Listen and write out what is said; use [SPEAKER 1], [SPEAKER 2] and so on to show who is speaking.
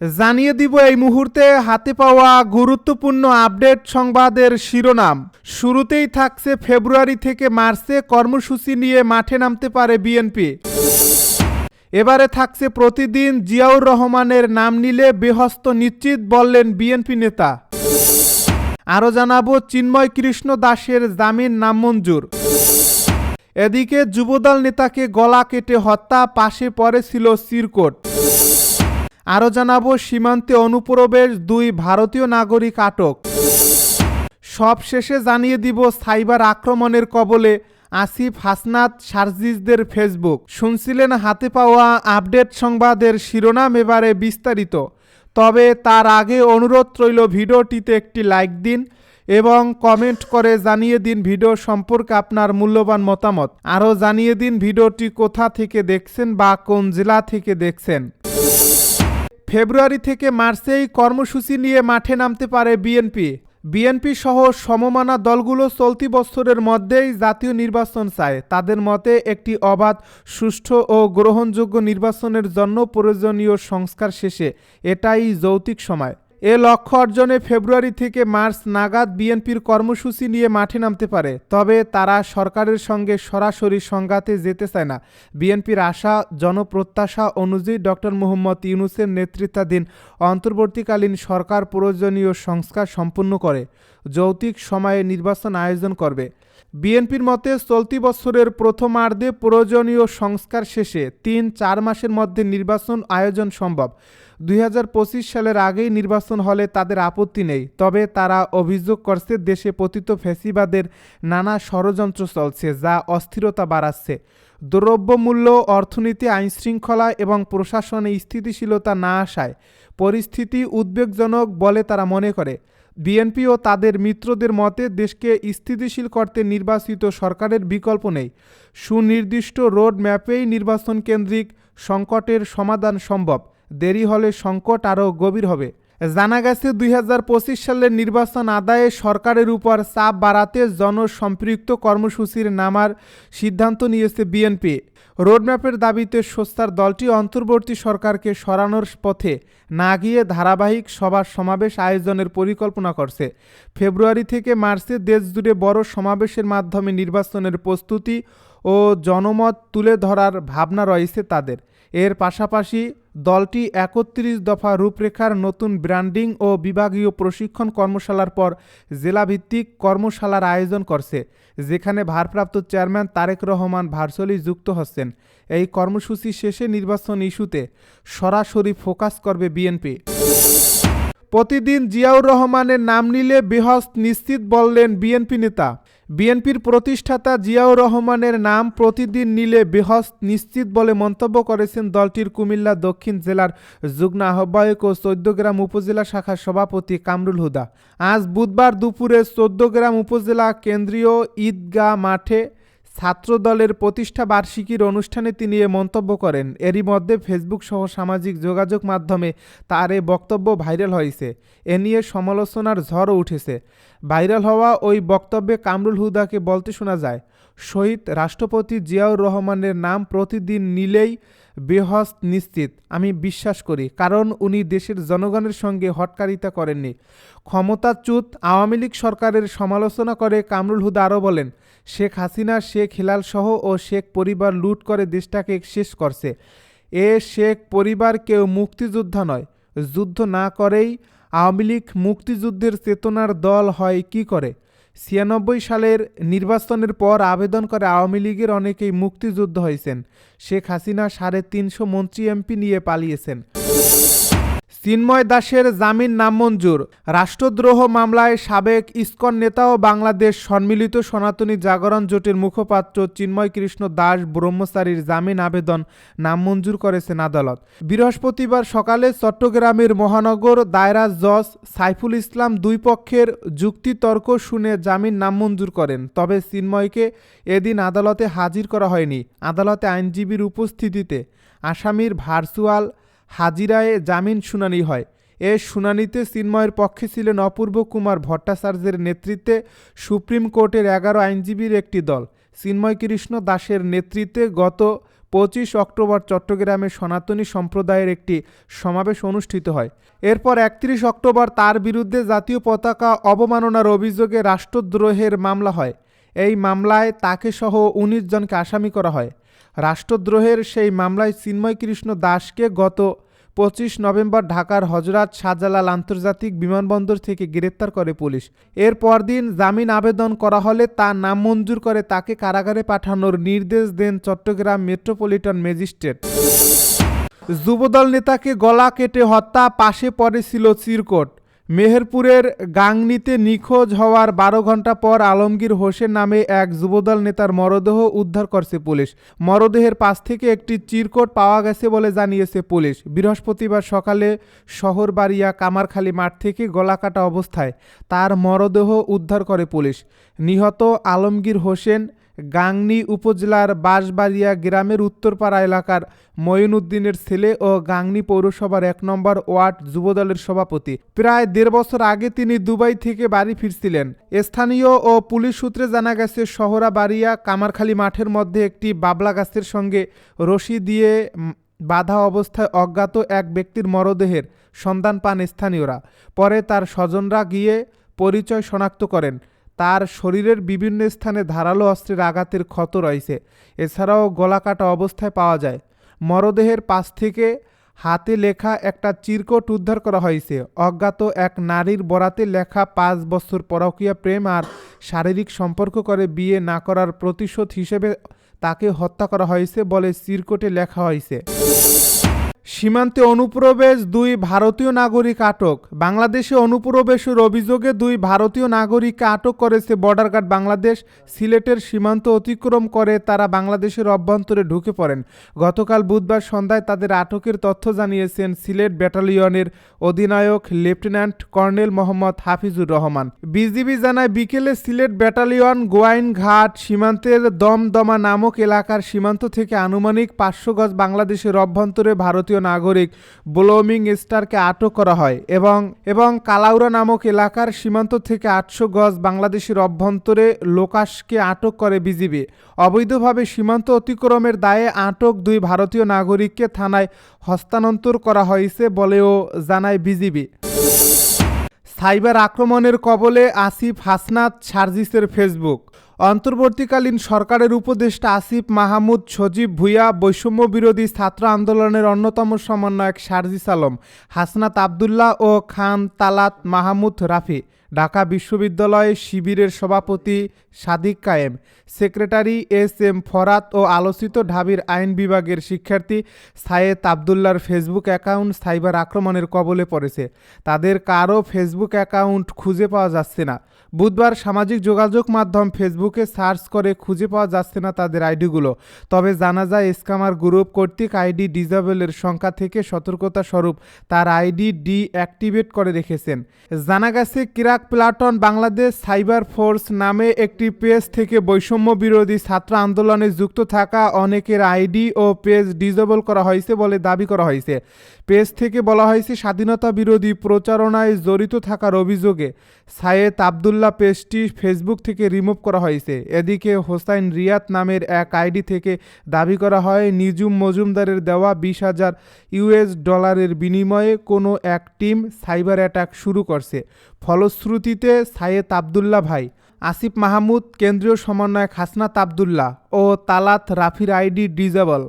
[SPEAKER 1] জানিয়ে দিব এই মুহূর্তে হাতে পাওয়া গুরুত্বপূর্ণ আপডেট সংবাদের শিরোনাম। শুরুতেই থাকছে ফেব্রুয়ারি থেকে মার্চে কর্মসূচি নিয়ে মাঠে নামতে পারে বিএনপি। এবারে থাকছে প্রতিদিন জিয়াউর রহমানের নাম নিলে বেহস্ত নিশ্চিত বললেন বিএনপি নেতা। আরও জানাব চিন্ময় কৃষ্ণ দাসের জামিন নামঞ্জুর। এদিকে যুবদল নেতাকে গলা কেটে হত্যা, পাশে পড়ে ছিল সিরকোট। আরও জানাব, সীমান্তে অনুপ্রবেশ দুই ভারতীয় নাগরিক আটক। সব শেষে জানিয়ে দিব, সাইবার আক্রমণের কবলে আসিফ হাসনাত সার্জিসদের ফেসবুক। শুনছিলেন হাতে পাওয়া আপডেট সংবাদের শিরোনাম এবারে বিস্তারিত। তবে তার আগে অনুরোধ রইল, ভিডিওটিতে একটি লাইক দিন এবং কমেন্ট করে জানিয়ে দিন ভিডিও সম্পর্কে আপনার মূল্যবান মতামত। আরও জানিয়ে দিন ভিডিওটি কোথা থেকে দেখছেন বা কোন জেলা থেকে দেখছেন। ফেব্রুয়ারি থেকে মার্চেই কর্মসূচি নিয়ে মাঠে নামতে পারে বিএনপি। বিএনপি সহ সমমানা দলগুলো চলতি বছরের মধ্যেই জাতীয় নির্বাচন চায়। তাদের মতে, একটি অবাধ, সুষ্ঠু ও গ্রহণযোগ্য নির্বাচনের জন্য প্রয়োজনীয় সংস্কার শেষে এটাই যৌতিক সময়। এ লক্ষ্য অর্জনে ফেব্রুয়ারি থেকে মার্চ নাগাদ বিএনপির কর্মসূচি নিয়ে মাঠে নামতে পারে, তবে তারা সরকারের সঙ্গে সরাসরি সংঘাতে যেতে চায় না। বিএনপির আশা, জনপ্রত্যাশা অনুযায়ী ডক্টর মোহাম্মদ ইউনুসের নেতৃত্বাধীন অন্তর্বর্তীকালীন সরকার প্রয়োজনীয় সংস্কার সম্পন্ন করে যৌতিক সময়ে নির্বাচন আয়োজন করবে। বিএনপির মতে চলতি বছরের প্রথমার্ধে প্রয়োজনীয় সংস্কার শেষে তিন, চার মাসের মধ্যে নির্বাচন আয়োজন সম্ভব। দুই হাজার পঁচিশ সালের আগেই নির্বাচন হলে তাদের আপত্তি নেই, তবে তারা অভিযোগ করছে দেশে পতিত ফেসিবাদের নানা ষড়যন্ত্র চলছে যা অস্থিরতা বাড়াচ্ছে। দ্রব্যমূল্য, অর্থনীতি আইনশৃঙ্খলা এবং প্রশাসনে স্থিতিশীলতা না আসায় পরিস্থিতি উদ্বেগজনক বলে তারা মনে করে। বিএনপি ও তাদের মিত্রদের মতে দেশকে স্থিতিশীল করতে নির্বাচিত সরকারের বিকল্প নেই। সুনির্দিষ্ট রোড ম্যাপেই নির্বাচন কেন্দ্রিক সংকটের সমাধান সম্ভব। দেরি হলে সংকট আরও গভীর হবে। জানা গেছে দুই হাজার পঁচিশ সালের নির্বাচন আদায়ে সরকারের উপর চাপ বাড়াতে জনসম্পৃক্ত কর্মসূচির নামার সিদ্ধান্ত নিয়েছে বিএনপি। রোডম্যাপের দাবিতে সোস্তার দলটি অন্তর্বর্তী সরকারকে সরানোর পথে না গিয়ে ধারাবাহিক সভা সমাবেশ আয়োজনের পরিকল্পনা করছে। ফেব্রুয়ারি থেকে মার্চে দেশজুড়ে বড় সমাবেশের মাধ্যমে নির্বাচনের প্রস্তুতি ও জনমত তুলে ধরার ভাবনা রয়েছে তাদের। এর পাশাপাশি দলটি একত্রিশ দফা রূপরেখার নতুন ব্র্যান্ডিং ও বিভাগীয় প্রশিক্ষণ কর্মশালার পর জেলাভিত্তিক কর্মশালার আয়োজন করছে, যেখানে ভারপ্রাপ্ত চেয়ারম্যান তারেক রহমান ভার্চুয়ালি যুক্ত হচ্ছেন। এই কর্মসূচি শেষে নির্বাচন ইস্যুতে সরাসরি ফোকাস করবে বিএনপি। প্রতিদিন জিয়াউর রহমানের নাম নিলে বেহস্ত নিশ্চিত বললেন বিএনপি নেতা। বিএনপির প্রতিষ্ঠাতা জিয়াউর রহমানের নাম প্রতিদিন নিলে বেহস্ত নিশ্চিত বলে মন্তব্য করেছেন দলটির কুমিল্লা দক্ষিণ জেলার যুগ্ম আহ্বায়ক ও চৌদ্দগ্রাম উপজেলা শাখার সভাপতি কামরুল হুদা। আজ বুধবার দুপুরে চৌদ্দগ্রাম উপজেলা কেন্দ্রীয় ঈদগাহ মাঠে ছাত্রদলের প্রতিষ্ঠা বার্ষিকীর অনুষ্ঠানে তিনি এ মন্তব্য করেন। এরই মধ্যে ফেসবুক সহ সামাজিক যোগাযোগ মাধ্যমে তার এ বক্তব্য ভাইরাল হয়েছে। এ নিয়ে সমালোচনার ঝড়ও উঠেছে। ভাইরাল হওয়া ওই বক্তব্যে কামরুল হুদাকে বলতে শোনা যায়, শহীদ রাষ্ট্রপতি জিয়াউর রহমানের নাম প্রতিদিন নিলেই বেহস্ত নিশ্চিত, আমি বিশ্বাস করি, কারণ উনি দেশের জনগণের সঙ্গে হটকারিতা করেননি। ক্ষমতাচ্যুত আওয়ামী লীগ সরকারের সমালোচনা করে কামরুল হুদা আরও বলেন শেখ হাসিনা, শেখ হিলাল সহ ও শেখ পরিবার লুট করে দেশটাকে শেষ করছে। এ শেখ পরিবার কেউ মুক্তিযোদ্ধা নয়। যুদ্ধ না করেই আওয়ামী লীগ মুক্তিযুদ্ধের চেতনার দল হয় কি করে? ছিয়ানব্বই সালের নির্বাচনের পর আবেদন করে আওয়ামী লীগের অনেকেই মুক্তিযুদ্ধ হয়েছেন। শেখ হাসিনা সাড়ে তিনশো মন্ত্রী এমপি নিয়ে পালিয়েছেন। চিন্ময় দাসের জামিন নামঞ্জুর। রাষ্ট্রদ্রোহ মামলায় সাবেক ইস্কন নেতা ও বাংলাদেশ সম্মিলিত সনাতনী জাগরণ জোটের মুখপাত্র চিন্ময় কৃষ্ণ দাস ব্রহ্মচারীর জামিন আবেদন নামঞ্জুর করেছেন আদালত। বৃহস্পতিবার সকালে চট্টগ্রামের মহানগর দায়রা জজ সাইফুল ইসলাম দুই পক্ষের যুক্তিতর্ক শুনে জামিন নামঞ্জুর করেন, তবে চিন্ময়কে এদিন আদালতে হাজির করা হয়নি। আদালতে আইনজীবীর উপস্থিতিতে আসামির ভার্চুয়াল হাজিরায় জামিন শুনানি হয়। এ শুনানিতে চিন্ময়ের পক্ষে ছিলেন অপূর্ব কুমার ভট্টাচার্যের নেতৃত্বে সুপ্রিম কোর্টের এগারো আইনজীবীর একটি দল। চিন্ময় কৃষ্ণ দাসের নেতৃত্বে গত পঁচিশ অক্টোবর চট্টগ্রামে সনাতনী সম্প্রদায়ের একটি সমাবেশ অনুষ্ঠিত হয়। এরপর একত্রিশ অক্টোবর তার বিরুদ্ধে জাতীয় পতাকা অবমাননার অভিযোগে রাষ্ট্রদ্রোহের মামলা হয়। এই মামলায় তাকে সহ উনিশ জনকে আসামি করা হয়। রাষ্ট্রদ্রোহের সেই মামলায় চিন্ময় কৃষ্ণ দাসকে গত পঁচিশ নভেম্বর ঢাকার হজরত শাহজালাল আন্তর্জাতিক বিমানবন্দর থেকে গ্রেপ্তার করে পুলিশ। এর পরদিন জামিন আবেদন করা হলে তা নাম মঞ্জুর করে তাকে কারাগারে পাঠানোর নির্দেশ দেন চট্টগ্রাম মেট্রোপলিটন ম্যাজিস্ট্রেট। যুবদল নেতাকে গলা কেটে হত্যা, পাশে পড়েছিল চিরকোট। মেহেরপুরের গাংনিতে নিখোঁজ হওয়ার বারো ঘণ্টা পর আলমগীর হোসেন নামে এক যুবদল নেতার মরদেহ উদ্ধার করছে পুলিশ। মরদেহের পাশ থেকে একটি চিরকোট পাওয়া গেছে বলে জানিয়েছে পুলিশ। বৃহস্পতিবার সকালে শহরবাড়িয়া কামারখালী মাঠ থেকে গলাকাটা অবস্থায় তার মরদেহ উদ্ধার করে পুলিশ। নিহত আলমগীর হোসেন গাংনী উপজেলার বাঁশবাড়িয়া গ্রামের উত্তরপাড়া এলাকার মঈনুদ্দিনের ছেলে ও গাংনী পৌরসভার এক নম্বর ওয়ার্ড যুবদলের সভাপতি। প্রায় দেড় বছর আগে তিনি দুবাই থেকে বাড়ি ফিরছিলেন। স্থানীয় ও পুলিশ সূত্রে জানা গেছে, শহরাবাড়িয়া কামারখালী মাঠের মধ্যে একটি বাবলা গাছের সঙ্গে রশি দিয়ে বাধা অবস্থায় অজ্ঞাত এক ব্যক্তির মরদেহের সন্ধান পান স্থানীয়রা। পরে তার স্বজনরা গিয়ে পরিচয় শনাক্ত করেন। তার শরীরের বিভিন্ন স্থানে ধারালো অস্ত্রের আঘাতের ক্ষত রয়েছে। এছাড়াও গলাকাটা অবস্থায় পাওয়া যায়। মরদেহের পাশ থেকে হাতে লেখা একটা চিরকোট উদ্ধার করা হয়েছে। অজ্ঞাত এক নারীর বরাতে লেখা পাঁচ বছর পরকীয়া প্রেম আর শারীরিক সম্পর্ক করে বিয়ে না করার প্রতিশোধ হিসেবে তাকে হত্যা করা হয়েছে বলে চিরকোটে লেখা হয়েছে। সীমান্তে অনুপ্রবেশ দুই ভারতীয় নাগরিক আটক। বাংলাদেশে অনুপ্রবেশের অভিযোগে দুই ভারতীয় নাগরিককে আটক করেছে বর্ডার গার্ড বাংলাদেশ। সিলেটের সীমান্ত অতিক্রম করে তারা বাংলাদেশের অভ্যন্তরে ঢুকে পড়েন। গতকাল বুধবার সন্ধ্যায় তাদের আটকের তথ্য জানিয়েছেন সিলেট ব্যাটালিয়নের অধিনায়ক lieutenant colonel Mohammad Hafizur Rahman. BGB জানায়, বিকেলে সিলেট ব্যাটালিয়ন গোয়াইনঘাট সীমান্তের দমদমা নামক এলাকার সীমান্ত থেকে আনুমানিক পাঁচশো গজ বাংলাদেশের অভ্যন্তরে ভারতীয় নাগরিক ব্লোমিং স্টারকে আটক করা হয় এবং এবং কালাউরা নামক এলাকার সীমান্ত থেকে আটশো গজ বাংলাদেশের অভ্যন্তরে লোকাসকে আটক করে বিজিবি। অবৈধভাবে সীমান্ত অতিক্রমের দায়ে আটক দুই ভারতীয় নাগরিককে থানায় হস্তান্তর করা হয়েছে বলেও জানায় বিজিবি। সাইবার আক্রমণের কবলে আসিফ হাসনাত সার্জিসের ফেসবুক। অন্তর্বর্তীকালীন সরকারের উপদেষ্টা আসিফ মাহমুদ, সজীব ভুইয়া, বৈষম্য বিরোধী ছাত্র আন্দোলনের অন্যতম সমন্বয়ক সার্জিস আলম হাসনাত আবদুল্লাহ ও খান তালাত মাহমুদ রাফি, ঢাকা বিশ্ববিদ্যালয়ে শিবিরের সভাপতি Sadiq Kayem, secretary S M Farhad ও আলোচিত ঢাবির আইন বিভাগের শিক্ষার্থী সায়েদ আবদুল্লার ফেসবুক অ্যাকাউন্ট সাইবার আক্রমণের কবলে পড়েছে। তাদের কারও ফেসবুক অ্যাকাউন্ট খুঁজে পাওয়া যাচ্ছে না। বুধবার সামাজিক যোগাযোগ মাধ্যম ফেসবুকে সার্চ করে খুঁজে পাওয়া যাচ্ছে না তাদের আইডিগুলো। তবে জানা যায় স্কামার গ্রুপ কর্তৃক আইডি ডিজাবেলের সংখ্যা থেকে সতর্কতা স্বরূপ তার আইডি ডিঅ্যাক্টিভেট করে রেখেছেন। জানা গেছে, কিরাক প্লাটন বাংলাদেশ সাইবার ফোর্স নামে একটি পেজ থেকে বৈষম্য বিরোধী ছাত্র আন্দোলনে যুক্ত থাকা অনেকের আইডি ও পেজ ডিজেবল করা হয়েছে বলে দাবি করা হয়েছে। পেজ থেকে বলা হয়েছে, স্বাধীনতা বিরোধী প্রচারণায় জড়িত থাকার অভিযোগে সায়েদ আবদুল্লাহ পেজটি ফেসবুক থেকে রিমুভ করা হয়েছে। এদিকে হোসাইন রিয়াত নামের এক আইডি থেকে দাবি করা হয় নিজুম মজুমদারের দেওয়া বিশ হাজার ইউএস ডলারের বিনিময়ে কোনো এক টিম সাইবার অ্যাটাক শুরু করছে। ফলশ্রুতিতে সায়েদ আবদুল্লাহ ভাই, আসিফ মাহমুদ, কেন্দ্রীয় সমন্বয়ক হাসনাত আবদুল্লাহ ও তালাত রাফির আইডি ডিজেবল।